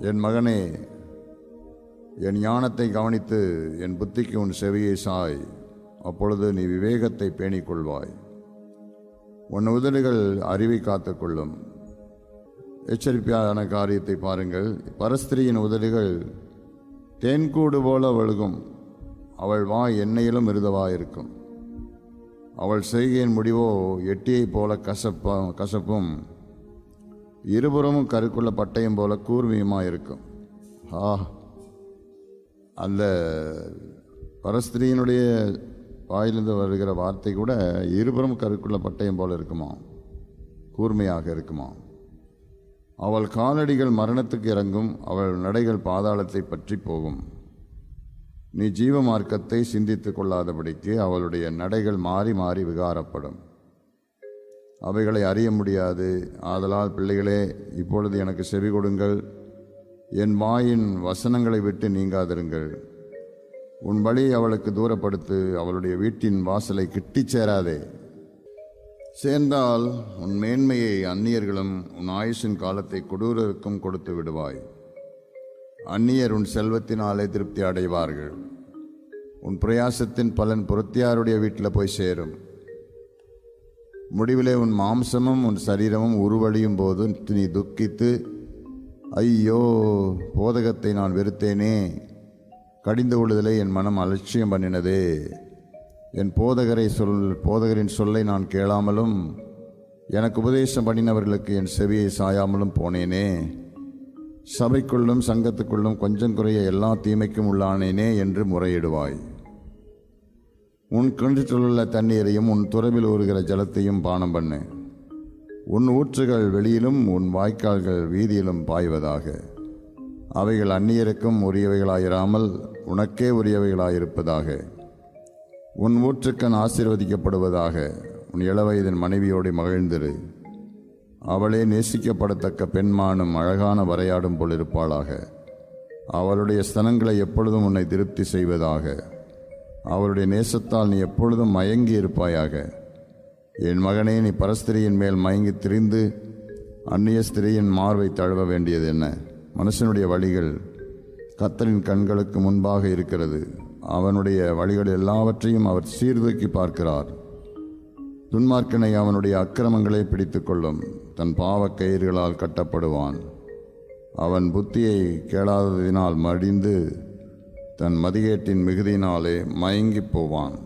என் மகனே என் ஞானத்தை கவனித்து என் புத்திக்கு உன் செவியை சாய். அப்பொழுது நீ விவேகத்தை பேணிக் கொள்வாய் உன் உதடுகள் அறிவை காத்துக்கொள்ளும். எச்சரிக்கையான காரியத்தை பாருங்கள். பரஸ்திரியின் உதடுகள் தேன்கூடு போல வழுகும். அவள் வாய் எண்ணெயிலும் மிருதவாயிருக்கும். அவள் செய்கையின் முடிவோ எட்டியைப் போல கசப்ப கசப்பும். இருபுறமும் கருக்குள்ள பட்டயம் போல கூர்மையுமாயிருக்கும் ஆ அந்த பரஸ்திரியினுடைய வாயிலிருந்து வருகிற வார்த்தை கூட இருபுறம் கருக்குள்ள பட்டயம் போல இருக்குமா? கூர்மையாக இருக்குமா? அவள் காலடிகள் மரணத்துக்கு இறங்கும் அவள் நடைகள் பாதாளத்தை பற்றி போகும். நீ ஜீவ மார்க்கத்தை சிந்தித்து கொள்ளாதபடிக்கு அவளுடைய நடைகள் மாறி மாறி விகாரப்படும். அவைகளை அறிய முடியாது. ஆதலால் பிள்ளைகளே இப்பொழுது எனக்கு செவி கொடுங்கள். என் வாயின் வசனங்களை விட்டு நீங்காதிருங்கள். உன் வழி அவளுக்கு தூரப்படுத்து அவளுடைய வீட்டின் வாசலை கிட்டிச் சேராதே. சேர்ந்தால் உன் மேன்மையை அந்நியர்களும் உன் ஆயுஷின் காலத்தை கொடூரருக்கும் கொடுத்து விடுவாய். அந்நியர் உன் செல்வத்தினாலே திருப்தி அடைவார்கள். உன் பிரயாசத்தின் பலன் புறத்தியாருடைய வீட்டில் போய் சேரும். முடிவிலே உன் மாம்சமும் உன் சரீரமும் உருவழியும் போது நீ துக்கித்து ஐயோ போதகத்தை நான் வெறுத்தேனே. கடிந்து கொள்ளுதலை என் மனம் அலட்சியம் பண்ணினது. என் போதகரை சொல் போதகரின் சொல்லை நான் கேளாமலும் எனக்கு உபதேசம் பண்ணினவர்களுக்கு என் செவியை சாயாமலும் போனேனே. சபைக்குள்ளும் சங்கத்துக்குள்ளும் கொஞ்சம் குறைய எல்லா தீமைக்கும் உள்ளானேனே என்று முறையிடுவாய். உன் கிணற்றிலுள்ள தண்ணீரையும் உன் துறவில் ஊறுகிற ஜலத்தையும் பானம் பண்ணு. உன் ஊற்றுகள் வெளியிலும் உன் வாய்க்கால்கள் வீதியிலும் பாய்வதாக. அவைகள் அந்நியருக்கும் உரியவைகளாயிராமல் உனக்கே உரியவைகளாயிருப்பதாக. உன் ஊற்றுக்கண் ஆசீர்வதிக்கப்படுவதாக. உன் இளவயதின் மனைவியோடு மகிழ்ந்திரு. அவளே நேசிக்கப்படத்தக்க பெண்மானும் அழகான வரையாடும் போல் இருப்பாளாக. அவளுடைய ஸ்தனங்களை எப்பொழுதும் உன்னை திருப்தி செய்வதாக. அவருடைய நேசத்தால் நீ எப்பொழுதும் மயங்கி இருப்பாயாக. என் மகனே நீ பரஸ்திரியின் மேல் மயங்கி திரிந்து அந்நிய ஸ்திரியின் மார்பை தழுவ வேண்டியது என்ன? மனுஷனுடைய வழிகள் கத்தரின் கண்களுக்கு முன்பாக இருக்கிறது. அவனுடைய வழிகள் எல்லாவற்றையும் அவர் சீர்தூக்கி பார்க்கிறார். துன்மார்க்கனை அவனுடைய அக்கிரமங்களை பிடித்துக்கொள்ளும் தன் பாவக் கயிறுகளால் கட்டப்படுவான். அவன் புத்தியை கேளாததினால் மடிந்து தன் மதிகேட்டின் மிகுதியினாலே மயங்கிப் போவான்.